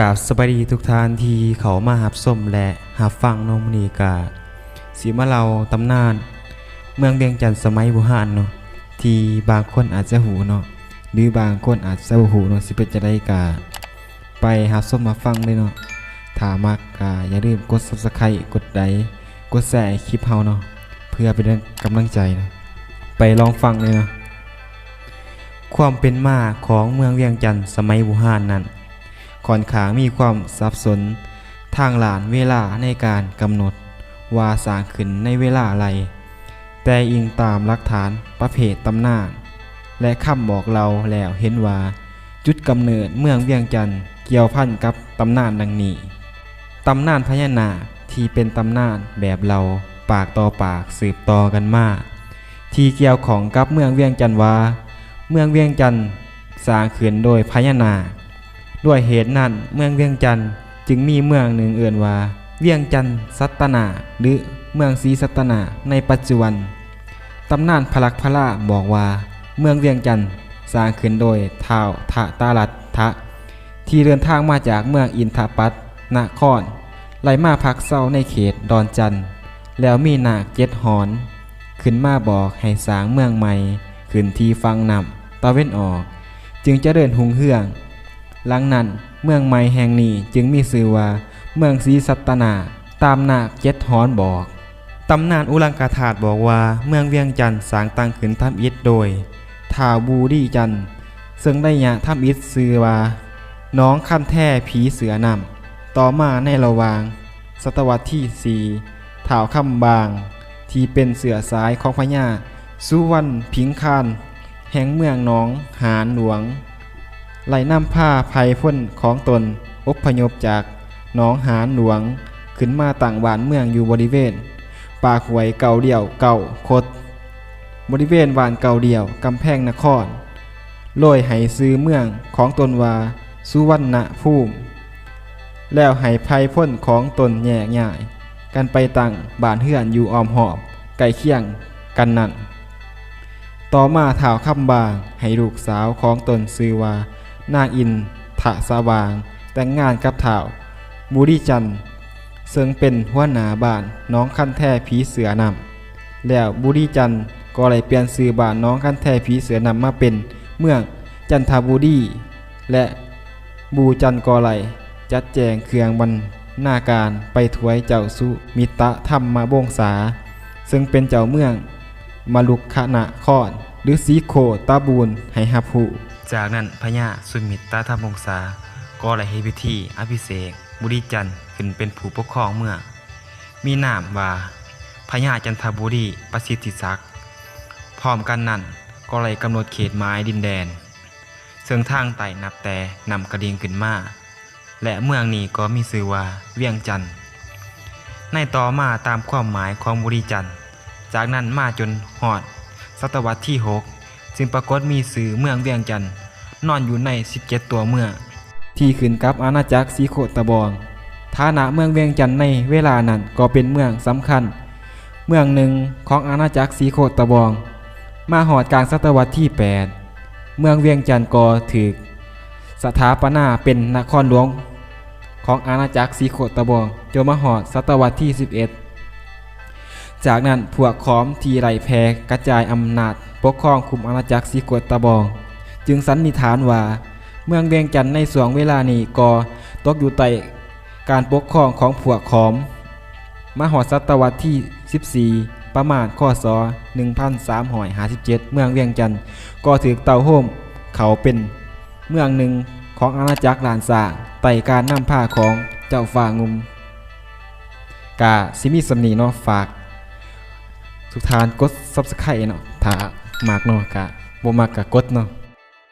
กาบสบายดีทุกท่านที่เขามาหับส้มและหับฟังโนมนีกาสีมาเราตำนาน เมืองเวียงจันทร์สมัยโบุหานเนาะที่บางคนอาจจะหูเนาะหรือบางคนอาจจะหูเนาะสิเป็นจะได้กาไปหับส้มมาฟังเลยเนาะถามากกาอย่าลืมกด subscribe กดไลค์กดแชร์คลิปเฮาเนาะเพื่อเป็นกำลังใจนะไปลองฟังเลยเนาะความเป็นมาของเมืองเวียงจันทร์สมัยโบุหานนั้น ค่อนข้างมีความสับสน ทางหลานเวลาในการกำหนดว่าสร้างขึ้นในเวลาอะไรแต่อิงตามหลักฐานประเภทตำนานและคำบอกเราแล้วเห็นว่า จุดกำเนิดเมืองเวียงจันทร์เกี่ยวพันกับตำนานดังนี้ตำนานพญานาคที่เป็นตำนานแบบเราปากต่อปากสืบต่อกันมาที่เกี่ยวของกับเมืองเวียงจันทร์ว่า เมืองเวียงจันทร์สร้างขึ้นโดยพญานาค ด้วยเหตุนั้นเมืองเวียงจันทร์จึงมีเมืองหนึ่งเอื่นว่า เวียงจันทร์สัตนา หรือเมืองศรีสัตนาในปัจจุบันตำนานพลักพระบอกว่า เมืองเวียงจันทร์สร้างขึ้นโดยท้าวทะตาลัตทะ ที่เดินทางมาจากเมืองอินทปัตนครไหลมาพักเศร้าในเขตดอนจันทร์แล้วมีนาคเจ็ดหอน ขึ้นมาบอกให้สางเมืองใหม่ ขึ้นที่ฟังนำตะเว้นออก จึงจะเดินหุงเฮือง หลังนั้นเมืองใหม่แห่งนี้จึงมีชื่อว่า เมืองศรีสัตนา ตามนาคเจ็ดฮอนบอกตำนานอุลังกาธาตบอกว่าเมืองเวียงจันทร์สางตั้งขึ้นทำอิฐโดยท้าบูดีจันทร์ซึ่งได้ยะทำอิฐชื่อว่า น้องขั้นแท่ผีเสือนำต่อมาในระหว่าง ศตวรรษที่สี่ท้าวคำบาง ที่เป็นเสือสายของพญาสุวรรณพิงคานแห่งเมืองน้องหานหลวง ไหลน้ำผ้าภัยพ่นของตนอพยพจากหนองหานหลวง ขึ้นมาต่างบ้านเมืองอยู่บริเวณป่าหวยเก่าเดี่ยวเก่าคด บริเวณวานเก่าเดี่ยวกำแพงนครโลยให้ซื้อเมืองของตนว่าสุวรรณภูมิ แล้วให้ภัยพ่นของตนแยกย้าย กันไปตั้งบานเฮือนอยู่ออมหอบไก่เคียงกันนั่นต่อมาถ่าวคำบางให้ลูกสาวของตนซื้อว่า นางอินทะสว่าง แต่งงานกับถ่าวบูดีจันซึ่งเป็นหัวหน้าบ้านน้องขั้นแท่ผีเสือนำแล้วบูดีจันก็เลยเปลี่ยนซื้อบ้านน้องขั้นแท่ผีเสือนำมาเป็นเมืองจันทบูดีและบูจันกอไลจัดแจงเครื่องบรรณาการไปถวายเจ้าสุมิตะธรรมบงษา ซึ่งเป็นเจ้าเมืองมาลุกขณะคอนหรือสีโคตาบูนให้ฮับผู้ จากนั้นพญาสุมิตตาธรรมวงศาก็เลยให้พิธีอภิเษกบุรีจันทร์ขึ้นเป็นผู้ปกครองเมื่อ มีนามว่าพญาจันทบุรีประสิทธิศักดิ์พร้อมกันนั้นก็เลยกำหนดเขตหมายดินแดน ซึ่งทางไต่นับแต่นำกระดิ่งขึ้นมา และเมืองนี้ก็มีชื่อว่าเวียงจันทร์ในต่อมาตามความหมายของบุรีจันทร์จากนั้นมาจนหอดศตวรรษที่6 จึงปรากฏมีสื่อเมืองเวียงจันทร์นอนอยู่ใน 17 ตัวเมืองที่ขึ้นกับอาณาจักรสีโคตะบองฐานะเมืองเวียงจันทร์ในเวลานั้นก็เป็นเมืองสำคัญ เมืองหนึ่งของอาณาจักรสีโคตะบอง มาหอดกลางศตวรรษที่ 8 เมืองเวียงจันทร์ก็ถือสถาปนาเป็นนครหลวง ของอาณาจักรสีโคตะบองจนมาหอดศตวรรษที่ 11 จากนั้นพวกขอมทีไรแพร่กระจายอำนาจ ปกครองคุมอาณาจักรสีกวดตะบอง จึงสันนิษฐานว่า เมืองเวียงจันทน์ในสวงเวลานี้ก็ตกอยู่ใต้การปกครองของพวกขอมมาหอดศตวรรษที่ 14 ประมาณข้อศ1357 เมืองเวียงจันทน์ก็ถือเต่าโฮมเขาเป็นเมืองหนึ่งของอาณาจักรลานสางไต่การนำผ้าของเจ้าฝ่างุมกาซิมีสำนีเนาะฝาก ทุกทานกด subscribe เนาะถ้า มากเนาะกะบ่มากกะกดเนาะ